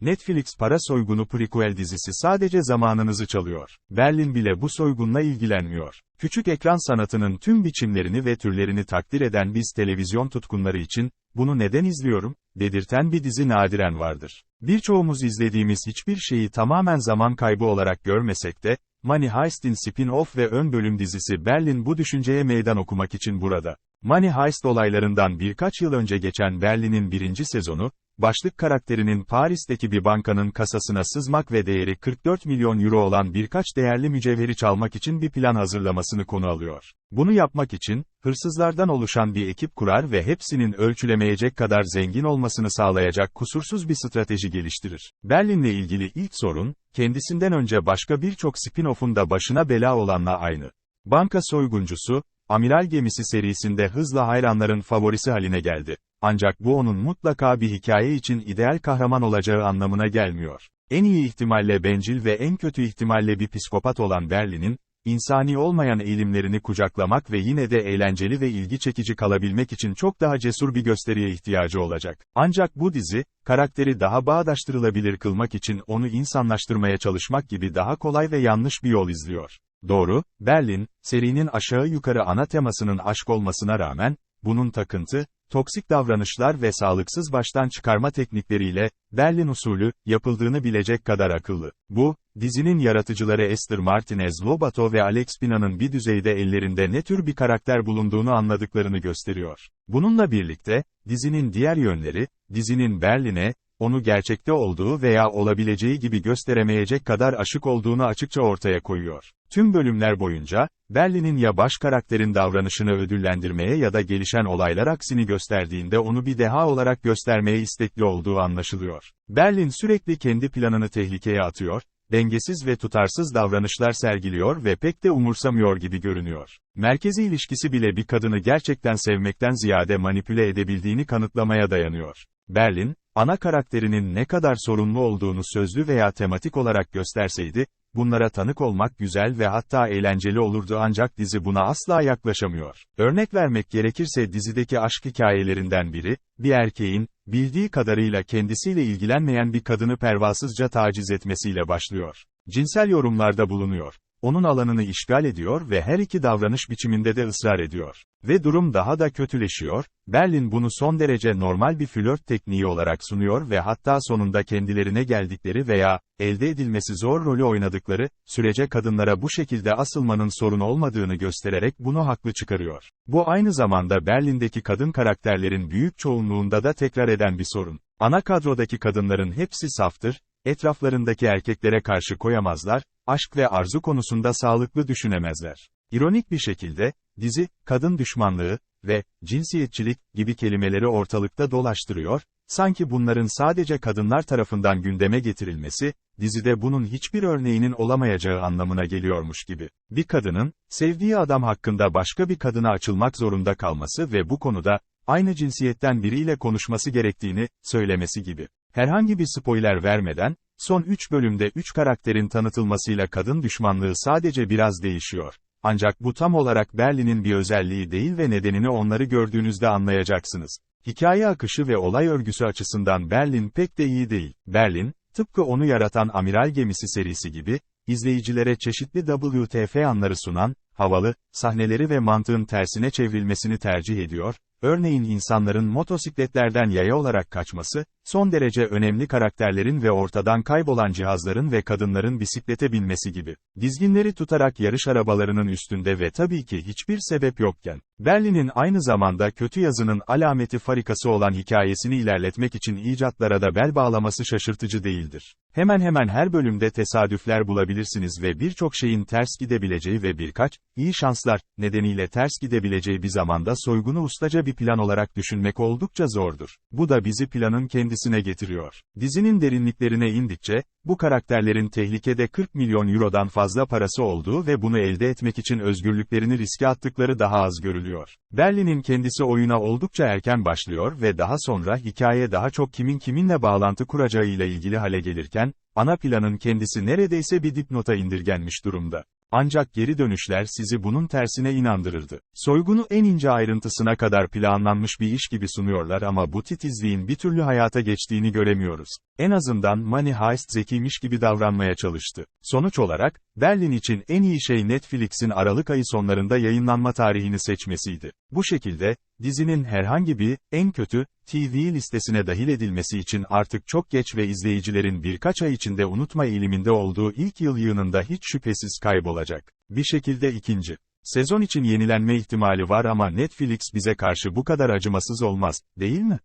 Netflix para soygunu prequel dizisi sadece zamanınızı çalıyor. Berlin bile bu soygunla ilgilenmiyor. Küçük ekran sanatının tüm biçimlerini ve türlerini takdir eden biz televizyon tutkunları için, bunu neden izliyorum, dedirten bir dizi nadiren vardır. Birçoğumuz izlediğimiz hiçbir şeyi tamamen zaman kaybı olarak görmesek de, Money Heist'in spin-off ve ön bölüm dizisi Berlin bu düşünceye meydan okumak için burada. Money Heist olaylarından birkaç yıl önce geçen Berlin'in birinci sezonu, başlık karakterinin Paris'teki bir bankanın kasasına sızmak ve değeri 44 milyon euro olan birkaç değerli mücevheri çalmak için bir plan hazırlamasını konu alıyor. Bunu yapmak için, hırsızlardan oluşan bir ekip kurar ve hepsinin ölçülemeyecek kadar zengin olmasını sağlayacak kusursuz bir strateji geliştirir. Berlin'le ilgili ilk sorun, kendisinden önce başka birçok spin-off'un da başına bela olanla aynı. Banka soyguncusu, Amiral Gemisi serisinde hızla hayranların favorisi haline geldi. Ancak bu onun mutlaka bir hikaye için ideal kahraman olacağı anlamına gelmiyor. En iyi ihtimalle bencil ve en kötü ihtimalle bir psikopat olan Berlin'in, insani olmayan eğilimlerini kucaklamak ve yine de eğlenceli ve ilgi çekici kalabilmek için çok daha cesur bir gösteriye ihtiyacı olacak. Ancak bu dizi, karakteri daha bağdaştırılabilir kılmak için onu insanlaştırmaya çalışmak gibi daha kolay ve yanlış bir yol izliyor. Doğru, Berlin, serinin aşağı yukarı ana temasının aşk olmasına rağmen, bunun takıntı, toksik davranışlar ve sağlıksız baştan çıkarma teknikleriyle, Berlin usulü, yapıldığını bilecek kadar akıllı. Bu, dizinin yaratıcıları Esther Martinez Lobato ve Alex Pina'nın bir düzeyde ellerinde ne tür bir karakter bulunduğunu anladıklarını gösteriyor. Bununla birlikte, dizinin diğer yönleri, dizinin Berlin'e, onu gerçekte olduğu veya olabileceği gibi gösteremeyecek kadar aşık olduğunu açıkça ortaya koyuyor. Tüm bölümler boyunca, Berlin'in ya baş karakterin davranışını ödüllendirmeye ya da gelişen olaylar aksini gösterdiğinde onu bir deha olarak göstermeye istekli olduğu anlaşılıyor. Berlin sürekli kendi planını tehlikeye atıyor, dengesiz ve tutarsız davranışlar sergiliyor ve pek de umursamıyor gibi görünüyor. Merkezi ilişkisi bile bir kadını gerçekten sevmekten ziyade manipüle edebildiğini kanıtlamaya dayanıyor. Berlin, ana karakterinin ne kadar sorunlu olduğunu sözlü veya tematik olarak gösterseydi, bunlara tanık olmak güzel ve hatta eğlenceli olurdu ancak dizi buna asla yaklaşamıyor. Örnek vermek gerekirse dizideki aşk hikayelerinden biri, bir erkeğin, bildiği kadarıyla kendisiyle ilgilenmeyen bir kadını pervasızca taciz etmesiyle başlıyor. Cinsel yorumlarda bulunuyor onun alanını işgal ediyor ve her iki davranış biçiminde de ısrar ediyor. Ve durum daha da kötüleşiyor, Berlin bunu son derece normal bir flört tekniği olarak sunuyor ve hatta sonunda kendilerine geldikleri veya, elde edilmesi zor rolü oynadıkları, sürece kadınlara bu şekilde asılmanın sorun olmadığını göstererek bunu haklı çıkarıyor. Bu aynı zamanda Berlin'deki kadın karakterlerin büyük çoğunluğunda da tekrar eden bir sorun. Ana kadrodaki kadınların hepsi saftır, etraflarındaki erkeklere karşı koyamazlar, aşk ve arzu konusunda sağlıklı düşünemezler. İronik bir şekilde, dizi, kadın düşmanlığı ve cinsiyetçilik gibi kelimeleri ortalıkta dolaştırıyor, sanki bunların sadece kadınlar tarafından gündeme getirilmesi, dizide bunun hiçbir örneğinin olamayacağı anlamına geliyormuş gibi. Bir kadının, sevdiği adam hakkında başka bir kadına açılmak zorunda kalması ve bu konuda, aynı cinsiyetten biriyle konuşması gerektiğini, söylemesi gibi. Herhangi bir spoiler vermeden, son 3 bölümde 3 karakterin tanıtılmasıyla kadın düşmanlığı sadece biraz değişiyor. Ancak bu tam olarak Berlin'in bir özelliği değil ve nedenini onları gördüğünüzde anlayacaksınız. Hikaye akışı ve olay örgüsü açısından Berlin pek de iyi değil. Berlin, tıpkı onu yaratan Amiral Gemisi serisi gibi, izleyicilere çeşitli WTF anları sunan, havalı, sahneleri ve mantığın tersine çevrilmesini tercih ediyor, örneğin insanların motosikletlerden yaya olarak kaçması, son derece önemli karakterlerin ve ortadan kaybolan cihazların ve kadınların bisiklete binmesi gibi. Dizginleri tutarak yarış arabalarının üstünde ve tabii ki hiçbir sebep yokken, Berlin'in aynı zamanda kötü yazının alameti farikası olan hikayesini ilerletmek için icatlara da bel bağlaması şaşırtıcı değildir. Hemen hemen her bölümde tesadüfler bulabilirsiniz ve birçok şeyin ters gidebileceği ve birkaç, iyi şanslar, nedeniyle ters gidebileceği bir zamanda soygunu ustaca bir plan olarak düşünmek oldukça zordur. Bu da bizi planın kendisine getiriyor. Dizinin derinliklerine indikçe, bu karakterlerin tehlikede 40 milyon eurodan fazla parası olduğu ve bunu elde etmek için özgürlüklerini riske attıkları daha az görülüyor. Berlin'in kendisi oyuna oldukça erken başlıyor ve daha sonra hikaye daha çok kimin kiminle bağlantı kuracağıyla ilgili hale gelirken, ana planın kendisi neredeyse bir dipnota indirgenmiş durumda. Ancak geri dönüşler sizi bunun tersine inandırırdı. Soygunu en ince ayrıntısına kadar planlanmış bir iş gibi sunuyorlar ama bu titizliğin bir türlü hayata geçtiğini göremiyoruz. En azından Money Heist zekiymiş gibi davranmaya çalıştı. Sonuç olarak, Berlin için en iyi şey Netflix'in Aralık ayı sonlarında yayınlanma tarihini seçmesiydi. Bu şekilde, dizinin herhangi bir, en kötü, TV listesine dahil edilmesi için artık çok geç ve izleyicilerin birkaç ay içinde unutma eğiliminde olduğu ilk yıl yığınında hiç şüphesiz kaybolacak. Bir şekilde ikinci. Sezon için yenilenme ihtimali var ama Netflix bize karşı bu kadar acımasız olmaz, değil mi?